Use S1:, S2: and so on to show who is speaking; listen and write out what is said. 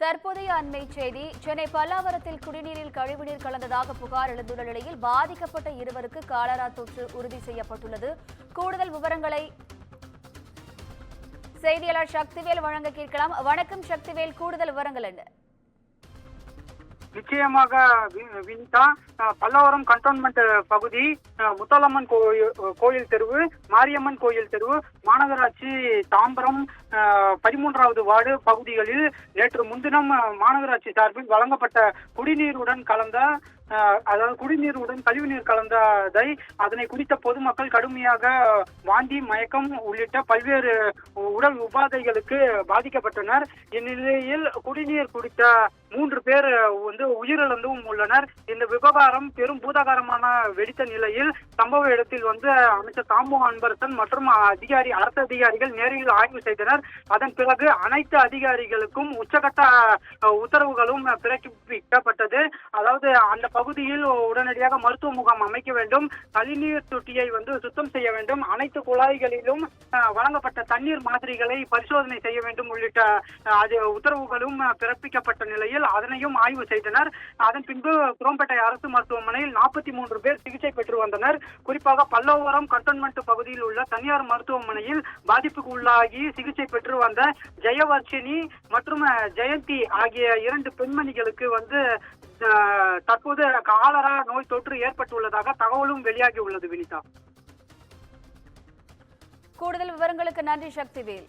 S1: தற்போதைய அண்மை செய்தி சென்னை பல்லாவரத்தில் குடிநீரில் கழிவுநீர் கலந்ததாக புகார் எழுந்துள்ள நிலையில் பாதிக்கப்பட்ட இருவருக்கு காலரா தொற்று உறுதி செய்யப்பட்டுள்ளது. கூடுதல் விவரங்களை செய்தியாளர் சக்திவேல் வழங்க கேட்கலாம். வணக்கம் சக்திவேல். கூடுதல் விவரங்கள் என்ன?
S2: நிச்சயமாக வி- வினிதா பல்லாவரம் பல்லவரம் கண்டோன்மெண்ட் பகுதி முத்தாலம்மன் கோயில் கோயில் தெருவு மாரியம்மன் கோயில் தெருவு மாநகராட்சி தாம்பரம் பதிமூன்றாவது வார்டு பகுதிகளில் நேற்று முன்தினம் மாநகராட்சி சார்பில் வழங்கப்பட்ட குடிநீருடன் கலந்த அதாவது குடிநீருடன் கழிவுநீர் கலந்ததை அதனை குடித்த பொதுமக்கள் கடுமையாக வாந்தி மயக்கம் உள்ளிட்ட பல்வேறு உடல் உபாதைகளுக்கு பாதிக்கப்பட்டனர். இந்நிலையில் குடிநீர் குடித்த மூன்று பேர் வந்து உயிரிழந்தும் உள்ளனர். இந்த விவகாரம் பெரும் பூதாகாரமான வெடித்த நிலையில் சம்பவ இடத்தில் வந்து அமைச்சர் தாமு அன்பரசன் மற்றும் அதிகாரி அரசு அதிகாரிகள் நேரில் ஆய்வு செய்தனர். அதன் பிறகு அனைத்து அதிகாரிகளுக்கும் உச்சகட்ட உத்தரவுகளும் பிறப்பிக்கப்பட்டது. அதாவது அந்த பகுதியில் உடனடியாக மருத்துவ முகாம் அமைக்க வேண்டும். கழிநீர் தொட்டியை வந்து சுத்தம் செய்ய வேண்டும். அனைத்து குழாய்களிலும் வழங்கப்பட்ட தண்ணீர் மாதிரிகளை பரிசோதனை செய்ய வேண்டும் உள்ளிட்ட அது உத்தரவுகளும் பிறப்பிக்கப்பட்ட நிலையில் அதனையும் ஆய்வு செய்தனர். அதன் பின்பு குரோம்பேட்டை அரசு மருத்துவமனையில் நாற்பத்தி மூன்று பேர் சிகிச்சை பெற்று வந்தனர். குறிப்பாக பல்லோவரம் கண்டோன்மெண்ட் பகுதியில் உள்ள தனியார் மருத்துவமனையில் பாதிப்புக்கு உள்ளாகி சிகிச்சை பெற்று வந்த ஜெயவர்ஷினி மற்றும் ஜெயந்தி ஆகிய இரண்டு பெண்மணிகளுக்கு வந்து தற்போது காலரா நோய் தொற்று ஏற்பட்டுள்ளதாக தகவலும் வெளியாகி உள்ளது வினிதா.
S1: கூடுதல் விவரங்களுக்கு நன்றி சக்திவேல்.